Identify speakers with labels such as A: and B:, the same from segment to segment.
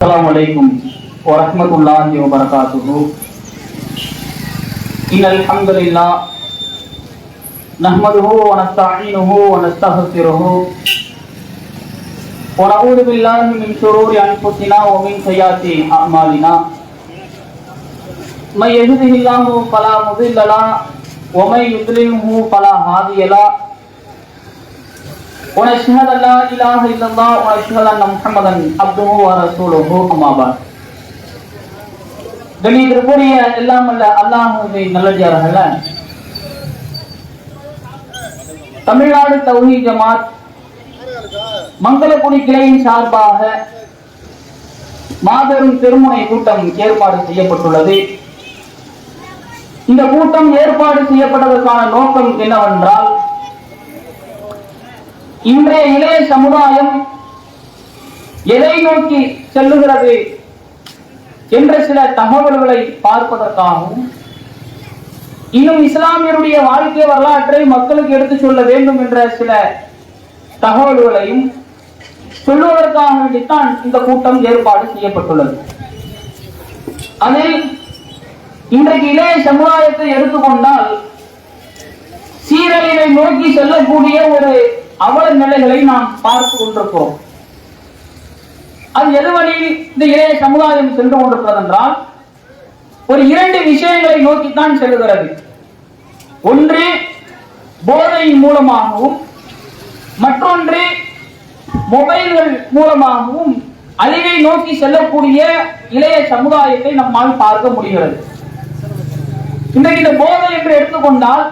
A: السلام عليكم ورحمة الله وبركاته إن الحمد لله نحمده ونستعينه ونستغفره ونعوذ بالله من شرور أنفسنا ومن سيئات أعمالنا من يهده الله فلا مضل له ومن يضلله فلا هادي له ونشهد ان لا اله الا الله ونشهد ان محمدا عبده ورسوله اما بعد கணிதற்குரிய எல்லாம் அல்ல அல்லாஹுவை நல்லடியார்கள தமிழ்நாடு தௌஹி ஜமாத் மங்களக்குடி கிளையின் சார்பாக மாபெரும் திருமுனை கூட்டம் ஏற்பாடு செய்யப்பட்டுள்ளது இந்த கூட்டம் ஏற்பாடு செய்யப்பட்டதற்கான நோக்கம் என்னவென்றால் இன்றைய இளைய சமுதாயம் எதை நோக்கி செல்லுகிறது என்ற சில தகவல்களை பார்ப்பதற்காகவும் இன்னும் இஸ்லாமியருடைய வாழ்க்கை வரலாற்றை மக்களுக்கு எடுத்துச் சொல்ல வேண்டும் என்ற சில தகவல்களையும் சொல்லுவதற்காக வேண்டித்தான் இந்த கூட்டம் ஏற்பாடு செய்யப்பட்டுள்ளது. அதில் இன்றைக்கு இளைய சமுதாயத்தை எடுத்துக்கொண்டால் சீரழிவை நோக்கி செல்லக்கூடிய ஒரு அவல நிலைகளை நாம் பார்த்து கொண்டிருக்கிறோம் அது எது வழியில் இந்த இளைய சமுதாயம் சென்று கொண்டிருக்கிறது என்றால் ஒரு இரண்டு விஷயங்களை நோக்கித்தான் செல்கிறது ஒன்று போதை மூலமாகவும் மற்றொன்று மொபைல்கள் மூலமாகவும் அழிவை நோக்கி செல்லக்கூடிய இளைய சமுதாயத்தை நம்மால் பார்க்க முடிகிறது. இன்றைக்கு இந்த போதை என்று எடுத்துக்கொண்டால்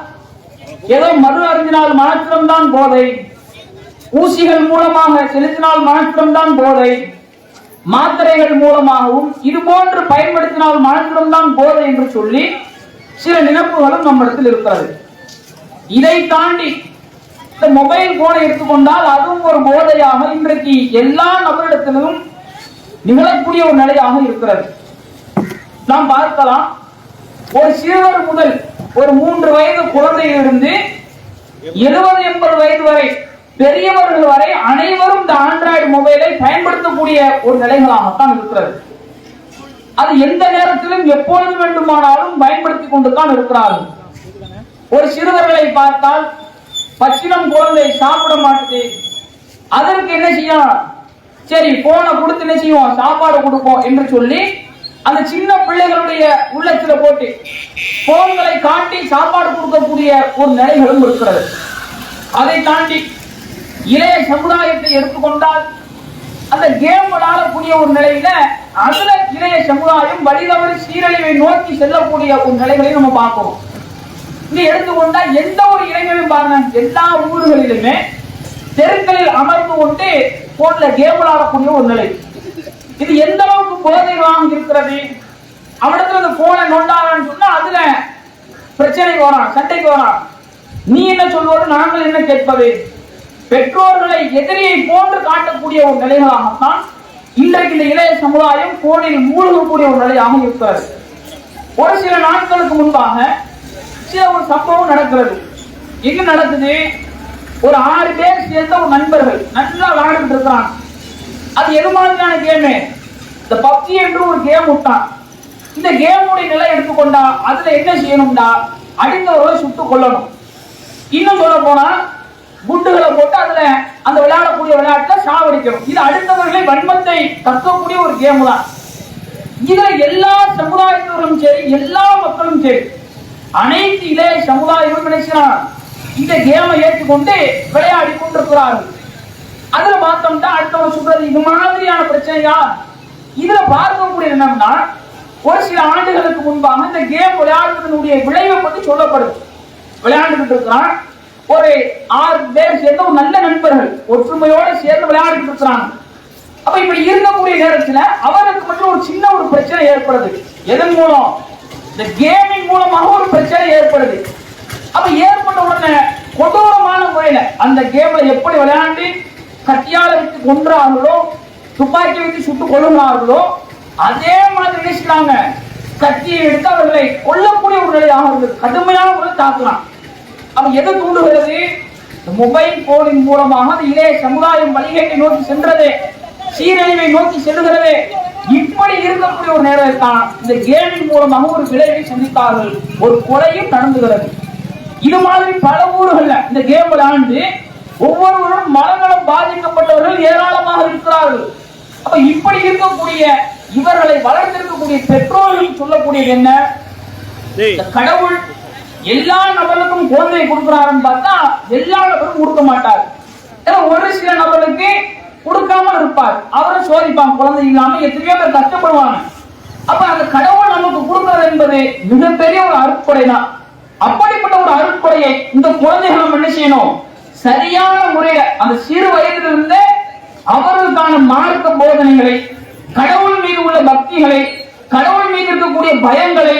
A: ஏதோ மறு அருந்தினால் மாத்திரம்தான் போதை. ஊசிகள் மூலமாக செலுத்தினால் மனத்திடம்தான் போதை. மாத்திரைகள் மூலமாகவும் இது போன்று பயன்படுத்தினால் மனத்திடம்தான் போதை என்று சொல்லி சில நினைப்புகளும் நம்மிடத்தில் இருக்கிறது. இதை தாண்டி இந்த மொபைல் போனை எடுத்துக்கொண்டால் அதுவும் ஒரு போதையாக இன்றைக்கு எல்லா நபரிடத்திலும் நிகழக்கூடிய ஒரு நிலையாக இருக்கிறது. நாம் பார்க்கலாம் ஒரு சிறுவர் முதல் ஒரு மூன்று வயது குழந்தையிலிருந்து எழுபது எண்பது வயது வரை பெரியவர்கள் வரை அனைவரும் இந்த ஆண்ட்ராய்டு மொபைலை பயன்படுத்தக்கூடிய ஒரு நிலைகளாகத்தான் இருக்கிறது. அது எந்த நேரத்திலும் எப்பொழுது வேண்டுமானாலும் பயன்படுத்தி கொண்டு தான் இருக்கிறார்கள். ஒரு சிறுவர்களை பார்த்தால் பச்சினம் குழந்தை சாப்பிட மாட்டுது அதற்கு என்ன செய்யலாம்? சரி போனை கொடுத்து என்ன செய்வோம்? சாப்பாடு கொடுப்போம் என்று சொல்லி அந்த சின்ன பிள்ளைகளுடைய உள்ளத்துல போட்டு போன்களை காட்டி சாப்பாடு கொடுக்கக்கூடிய ஒரு நிலைகளும் இருக்கிறது. அதை தாண்டி இளைய சமுதாயத்தை எடுத்துக்கொண்டால் அந்த கேம் விளாடக்கூடிய ஒரு நிலையில அதுல இளைய சமுதாயம் வழிதவறு சீரழிவை நோக்கி செல்லக்கூடிய ஒரு நிலைகளை நம்ம பார்க்கிறோம் இங்க எடுத்துக்கொண்டா எந்த ஒரு இளைஞரும் பாருங்க எல்லா ஊர்களிலுமே தெருக்களில் அமர்ந்து கொண்டு போன்ல கேம் விளாடக்கூடிய ஒரு நிலை. இது எந்த அளவுக்கு போதை வாங்கி இருக்கிறது அவனிடத்துல அந்த போனை நோண்டாதான்னு சொன்னா அதுல பிரச்சனைக்கு வரான் சண்டைக்கு வரான். நீ என்ன சொல்வது நாங்கள் என்ன கேட்பது? பெற்றோர்களை எதிரியை போன்று காட்டக்கூடிய ஒரு நிலைகளாகத்தான் இன்றைக்கு இந்த இளைய சமுதாயம் போனில் மூழ்கக்கூடிய ஒரு நிலையாக இருக்கிறது. ஒரு சில நாட்களுக்கு முன்பாக சில ஒரு சம்பவம் நடக்கிறது. என்ன நடக்குது? ஒரு ஆறு பேர் சேர்ந்த ஒரு நண்பர்கள் நல்லா விளையாடிட்டு இருக்கிறாங்க அது எது மாதிரியான கேமு இந்த பப்ஜி என்று ஒரு கேம் விட்டான். இந்த கேமுடைய நிலை எடுத்துக்கொண்டா அதுல என்ன செய்யணும்டா? அடித்தவர்களை சுட்டுக் கொள்ளணும் இன்னும் சொல்ல போனா குண்டுகளை போட்டு அதுல அந்த விளையாடக்கூடிய விளையாட்டுல சாவடிக்கணும் இது அடுத்தவர்களை வன்மத்தை கற்கக்கூடிய ஒரு கேம் தான். இதுல எல்லா சமுதாயத்தினரும் சரி எல்லா மக்களும் சரி அனைத்து இளைய சமுதாயமும் நினைக்கிறான் இந்த கேமை ஏற்றுக்கொண்டு விளையாடி கொண்டிருக்கிறார்கள். அதுல பார்த்தோம்னா அடுத்தவங்க சொல்றது இது மாதிரியான பிரச்சனையா இதுல பார்க்கக்கூடிய என்னன்னா ஒரு சில ஆண்டுகளுக்கு முன்பாக இந்த கேம் விளையாடுவதனுடைய விளைவை பத்தி சொல்லப்படுது. விளையாண்டுகிட்டு இருக்கிறான். ஒரு ஆறு பேர் சேர்ந்த ஒரு நல்ல நண்பர்கள் ஒற்றுமையோட சேர்ந்து விளையாடிட்டு இருக்கிறாங்க. அப்ப இப்படி இருக்கக்கூடிய நேரத்துல அவருக்கு மட்டும் ஒரு சின்ன ஒரு பிரச்சனை ஏற்படுது. எதன் மூலம்? இந்த கேமிங் மூலமாக ஒரு பிரச்சனை ஏற்படுது. அப்ப ஏற்பட்ட உடனே கொடூரமான முறையில அந்த கேம்ல எப்படி விளையாண்டு கத்தியால வைத்து கொன்றார்களோ துப்பாக்கி வைத்து சுட்டு கொள்ளுகிறார்களோ அதே மாதிரி நினைச்சுட்டாங்க கத்தியை எடுத்து அவர்களை கொல்லக்கூடிய ஒரு நிலையாக இருந்தது கடுமையான ஒரு தாக்கலாம் அப்ப எது தூண்டுகிறது? மொபைல் போனின் மூலமாக அந்த இளைய சமுதாயம் வழிகேட்டை நோக்கி சென்றதே சீரழிவை நோக்கி செல்லுகிறதே. அப்படி ஒரு நேரம் இருக்கான் இந்த கேமின் மூலமாக ஒரு விளைவை சந்தித்தார்கள். ஒரு கொலையும் நடந்துகிறது. இது மாதிரி பல ஊர்கள்ல இந்த கேம் விளையாண்டு ஒவ்வொருவரும் மனநலம் பாதிக்கப்பட்டவர்கள் ஏராளமாக இருக்கிறார்கள். அப்ப இப்படி இருக்கக்கூடிய இவர்களை வளர்த்திருக்கக்கூடிய பெற்றோர்கள் சொல்லக்கூடியது என்ன? கடவுள் எல்லா நபர்களுக்கும் குழந்தை கொடுக்கிறாருன்னு பார்த்தா எல்லா நபரும் கொடுக்க மாட்டார். ஏன்னா ஒரு சில நபர்களுக்கு கொடுக்காம இருப்பார். அவரும் சோதிப்பாங்க. குழந்தை இல்லாம எத்தனையோ பேர் கஷ்டப்படுவாங்க. அப்ப அந்த கடவுள் நமக்கு கொடுக்கிறது என்பது மிகப்பெரிய ஒரு அருட்கொடை தான். அப்படிப்பட்ட ஒரு அருட்கொடையை இந்த குழந்தைகள் நம்ம என்ன செய்யணும்? சரியான முறையில அந்த சிறு வயதிலிருந்து அவர்களுக்கான மார்க்க போதனைகளை கடவுள் மீது உள்ள பக்திகளை கடவுள் மீது இருக்கக்கூடிய பயங்களை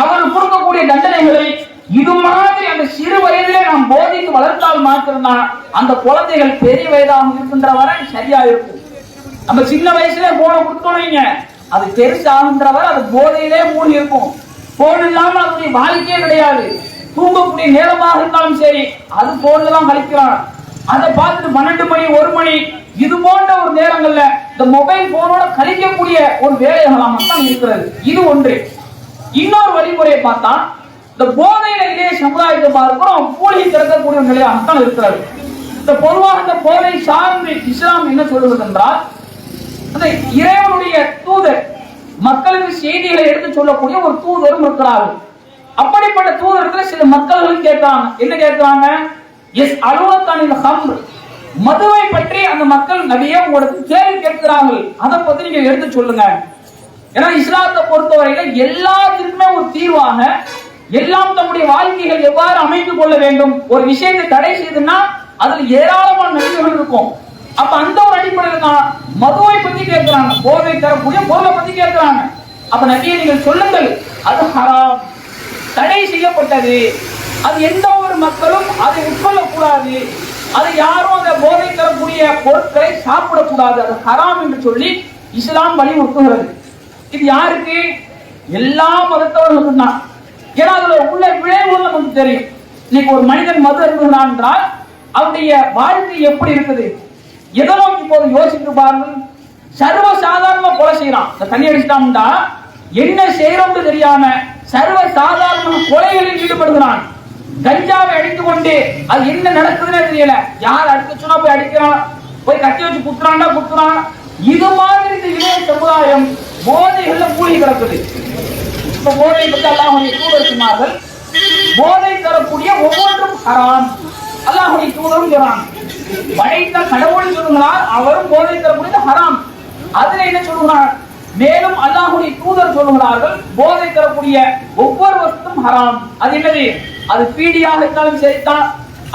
A: அவர் கொடுக்கக்கூடிய தண்டனைகளை இது மாதிரி அந்த சிறு வயதிலே நாம் போதித்து வளர்த்தால் மாத்திரம்தான் அந்த குழந்தைகள் பெரிய வயதாக இருக்கின்ற வரை சரியா இருக்கும் நம்ம சின்ன வயசுல போன கொடுத்தோம் அது பெருசாகின்ற வரை அது போதையிலே மூடி இருக்கும் போன் இல்லாமல் அதனுடைய வாழ்க்கையே கிடையாது. தூங்கக்கூடிய நேரமாக இருந்தாலும் சரி அது போன்ல தான் கழிக்கிறான். அதை பார்த்துட்டு பன்னெண்டு மணி ஒரு மணி இது போன்ற ஒரு நேரங்கள்ல இந்த மொபைல் போனோட கழிக்கக்கூடிய ஒரு வேலைகளாக தான் இருக்கிறது. இது ஒன்று. இன்னொரு வழிமுறையை பார்த்தா இந்த போதையிலேயே சமுதாயத்தை பார்க்கிறோம் மூழ்கி கிடக்கக்கூடிய ஒரு நிலையாகத்தான் இருக்கிறது இந்த பொதுவாக இந்த போதை சார்ந்து இஸ்லாம் என்ன சொல்வது என்றால் அந்த இறைவனுடைய தூதர் மக்களுக்கு செய்திகளை எடுத்து சொல்லக்கூடிய ஒரு தூதரும் இருக்கிறார்கள். அப்படிப்பட்ட தூதரத்துல சில மக்கள்கள் கேட்கிறாங்க. என்ன கேட்கிறாங்க? எஸ் அலுவலத்தானில் ஹம் மதுவை பற்றி அந்த மக்கள் நபியே உங்களுக்கு கேள்வி கேட்கிறார்கள். அதை பத்தி நீங்க எடுத்து சொல்லுங்க. ஏன்னா இஸ்லாத்தை பொறுத்தவரையில எல்லாத்திற்குமே ஒரு தீர்வாக எல்லாம் தம்முடைய வாழ்க்கைகள் எவ்வாறு அமைத்து கொள்ள வேண்டும்? ஒரு விஷயத்தை தடை செய்துன்னா அதுல ஏராளமான நன்மைகள் இருக்கும். அப்ப அந்த ஒரு அடிப்படையில் தான் மதுவை பத்தி கேட்கிறாங்க. போதை தரக்கூடிய பொருளை பத்தி கேட்கிறாங்க. அப்ப நபியை நீங்கள் சொல்லுங்கள் அது ஹராம். தடை செய்யப்பட்டது. அது எந்த ஒரு மக்களும் அதை உட்கொள்ளக்கூடாது. அது யாரும் அந்த போதை தரக்கூடிய பொருட்களை சாப்பிடக்கூடாது. அது ஹராம் என்று சொல்லி இஸ்லாம் வலியுறுத்துகிறது. இது யாருக்கு? எல்லா மதத்தவர்களுக்கும் தான். ஏன்னா அதுல உள்ள விளைவுகள் நமக்கு தெரியும். இன்னைக்கு ஒரு மனிதன் மது அருந்துகிறான் என்றால் அவருடைய வாழ்க்கை எப்படி இருக்குது? எதை நோக்கி போது யோசித்து பாருங்கள். சர்வ சாதாரணமா கொலை செய்யறான். இந்த தண்ணி அடிச்சிட்டான்டா. என்ன செய்யறோம்னு தெரியாம சர்வ சாதாரண கொலைகளில் ஈடுபடுகிறான். கஞ்சாவை அடித்து கொண்டு அது என்ன நடக்குதுன்னே தெரியல. யார் அடிக்க சொன்னா போய் அடிக்கிறான். போய் கட்டி வச்சு குத்துறான்டா குத்துறான். இது மாதிரி இந்த இளைய சமுதாயம் போதைகள்ல மூழ்கி கிடக்குது. இப்ப போதை பற்றி அல்லாஹுடைய தூதர் சொன்னார்கள் போதை தரக்கூடிய ஒவ்வொன்றும் ஹராம். அல்லாஹுடைய தூதரும் சொன்னான். படைத்த கடவுள் சொல்லுகிறார் அவரும் போதை தரக்கூடியது ஹராம். அதுல என்ன சொல்லுகிறார்? மேலும் அல்லாஹுடைய தூதர் சொல்லுகிறார்கள் போதை தரக்கூடிய ஒவ்வொரு வஸ்தும் ஹராம். அது என்னது? அது பீடியாக இருந்தாலும் சரிதான்.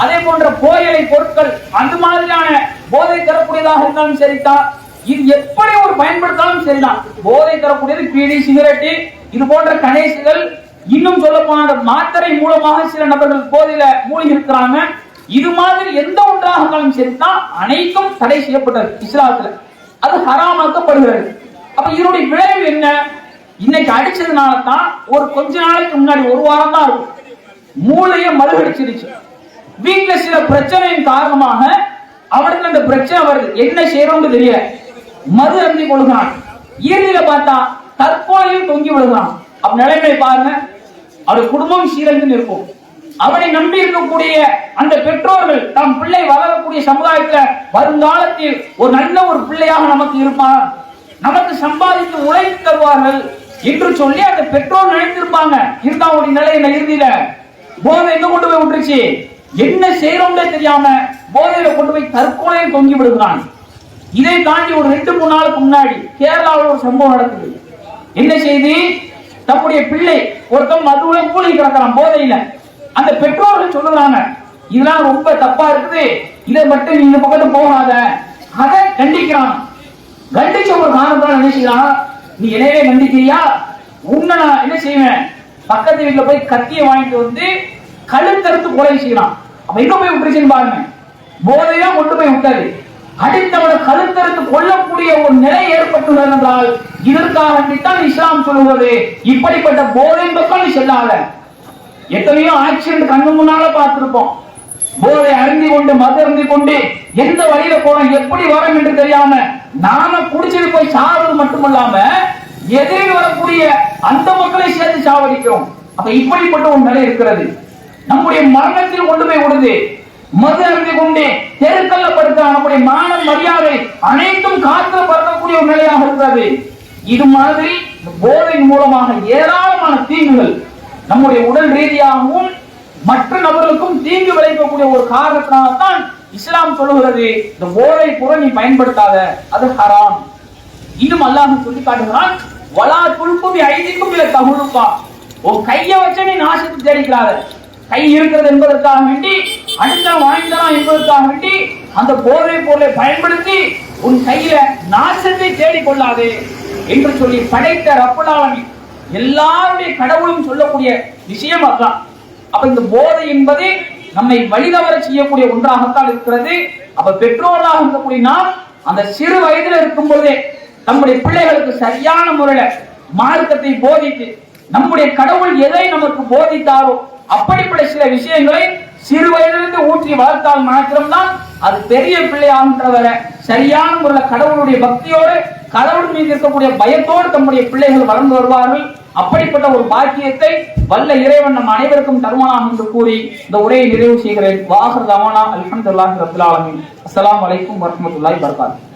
A: அதே போன்ற போயலை பொருட்கள் அந்த மாதிரியான போதை தரக்கூடியதாக இருந்தாலும் சரிதான். இது எப்படி ஒரு பயன்படுத்தாலும் சரிதான். போதை தரக்கூடியது பீடி சிகரெட்டு இது போன்ற கணேசுகள் இன்னும் சொல்ல போன மாத்திரை மூலமாக சில நபர்கள் போதையில மூழ்கி இருக்கிறாங்க இது மாதிரி எந்த ஒன்றாக இருந்தாலும் சரிதான் அனைத்தும் தடை செய்யப்பட்டது இஸ்லாத்துல. அது ஹராமாக்கப்படுகிறது. அப்ப இதனுடைய விளைவு என்ன? இன்னைக்கு அடிச்சதுனால தான் ஒரு கொஞ்ச நாளைக்கு முன்னாடி ஒரு வாரம் தான் இருக்கும் மூளைய மறுகடிச்சிருச்சு. வீட்டுல சில பிரச்சனையின் காரணமாக அவருக்கு அந்த பிரச்சனை வருது. என்ன செய்யறோம்னு தெரியல. மது அருந்தி கொள்கிறான். இறுதியில பார்த்தா தற்கொலையில் தொங்கி விழுகிறான் அப்ப நிலைமை பாருங்க. அவருடைய குடும்பம் சீரழிந்து இருக்கும். அவனை நம்பி இருக்கக்கூடிய அந்த பெற்றோர்கள் தம் பிள்ளை வளரக்கூடிய சமுதாயத்துல வருங்காலத்தில் ஒரு நல்ல ஒரு பிள்ளையாக நமக்கு இருப்பான். நமக்கு சம்பாதித்து உழைத்து தருவார்கள் என்று சொல்லி அந்த பெற்றோர் நினைத்திருப்பாங்க. இருந்தா அவருடைய நிலை என்ன இறுதியில? போதை எங்க கொண்டு போய் விட்டுருச்சு? என்ன செய்யறோம்னே தெரியாம போதையில கொண்டு போய் தற்கொலையை தொங்கி விடுகிறான். இதை தாண்டி ஒரு ரெண்டு மூணு நாளுக்கு முன்னாடி கேரளாவில் ஒரு சம்பவம் நடக்குது. என்ன செய்தி? தம்முடைய பிள்ளை ஒருத்தன் மதுவுல மூழ்கி கிடக்கிறான் போதையில. அந்த பெற்றோர்கள் சொல்லுறாங்க இதெல்லாம் ரொம்ப தப்பா இருக்குது. இதை மட்டும் நீ இந்த பக்கத்து போகாத. அதை கண்டிக்கிறான். கண்டிச்ச ஒரு காரணத்தால் என்ன நீ என்னையே கண்டிக்கிறியா உன்னை நான் என்ன செய்வேன்? பக்கத்து வீட்டுல போய் கத்தியை வாங்கிட்டு வந்து கழுத்தறுத்து கொலை செய்யலாம் அப்ப எங்க போய் விட்டுருச்சுன்னு பாருங்க. போதையா கொண்டு போய் விட்டாரு அடித்தவனை கழுத்தறுத்து கொள்ளக்கூடிய ஒரு நிலை ஏற்பட்டுள்ளது என்றால் இதற்காகத்தான் இஸ்லாம் சொல்லுவது இப்படிப்பட்ட போதையின் பக்கம் நீ செல்லாத. எத்தனையோ ஆக்சிடென்ட் கண்ணு முன்னால பார்த்திருப்போம். போதை அருந்தி கொண்டு மது அருந்தி கொண்டு எந்த வழியில போறோம் எப்படி வரோம் என்று தெரியாம நாம குடிச்சிட்டு போய் சாவது மட்டுமல்லாம எதிரில் வரக்கூடிய அந்த மக்களை சேர்த்து சாவடிக்கிறோம். அப்ப இப்படிப்பட்ட ஒரு நிலை இருக்கிறது. நம்முடைய மரணத்தில் கொண்டு போய் விடுது மது அருந்தி கொண்டே தெருக்கல்ல படுத்த நம்முடைய மான மரியாதை அனைத்தும் காத்து பறக்கக்கூடிய ஒரு நிலையாக இருக்கிறது. இது மாதிரி இந்த போதையின் மூலமாக ஏராளமான தீங்குகள் நம்முடைய உடல் ரீதியாகவும் மற்ற நபர்களுக்கும் தீங்கு விளைவிக்கக்கூடிய ஒரு காரணத்தினால்தான் இஸ்லாம் சொல்லுகிறது இந்த போதை கூட நீ பயன்படுத்தாத அது ஹராம். இன்னும் அல்லாஹ் சொல்லி காட்டுகிறான் வலா துல்புவி ஐதிக்கும் இல்ல தகுழுப்பா உன் கையை வச்சு நீ நாசத்தை தேடிக்கிறாத கை இருக்கிறது என்பதற்காக வேண்டி அடித்தான் வாய்ந்தனா என்பதற்காக வேண்டி அந்த போதை பொருளை பயன்படுத்தி உன் கையில நாசத்தை தேடிக்கொள்ளாதே என்று சொல்லி படைத்த ரப்பலாளன் எல்லாருடைய கடவுளும் சொல்லக்கூடிய விஷயம் அதுதான். அப்ப இந்த போதை என்பது நம்மை வழிதவர செய்யக்கூடிய ஒன்றாகத்தான் இருக்கிறது. அப்ப பெற்றோராக இருக்கக்கூடிய நாம் அந்த சிறு வயதில் இருக்கும் பொழுதே நம்முடைய பிள்ளைகளுக்கு சரியான முறையில மார்க்கத்தை போதித்து நம்முடைய கடவுள் எதை நமக்கு போதித்தாரோ அப்படிப்பட்ட சில விஷயங்களை சிறு வயதிலிருந்து ஊற்றி வளர்த்தால் மாத்திரம்தான் அது பெரிய பிள்ளையாகின்றவரை சரியான முறையில் கடவுளுடைய பக்தியோடு கடவுள் மீது இருக்கக்கூடிய பயத்தோடு தம்முடைய பிள்ளைகள் வளர்ந்து வருவார்கள். அப்படிப்பட்ட ஒரு பாக்கியத்தை வல்ல இறைவன் நம் அனைவருக்கும் தருவானாக என்று கூறி இந்த உரையை நிறைவு செய்கிறேன். வாகர் தமானா அல்ஹம்துல்லாஹி ரபில் ஆலமீன். அஸ்லாம் வலைக்கும் வரஹ்மத்துல்லாஹி வபரகாத்துஹு.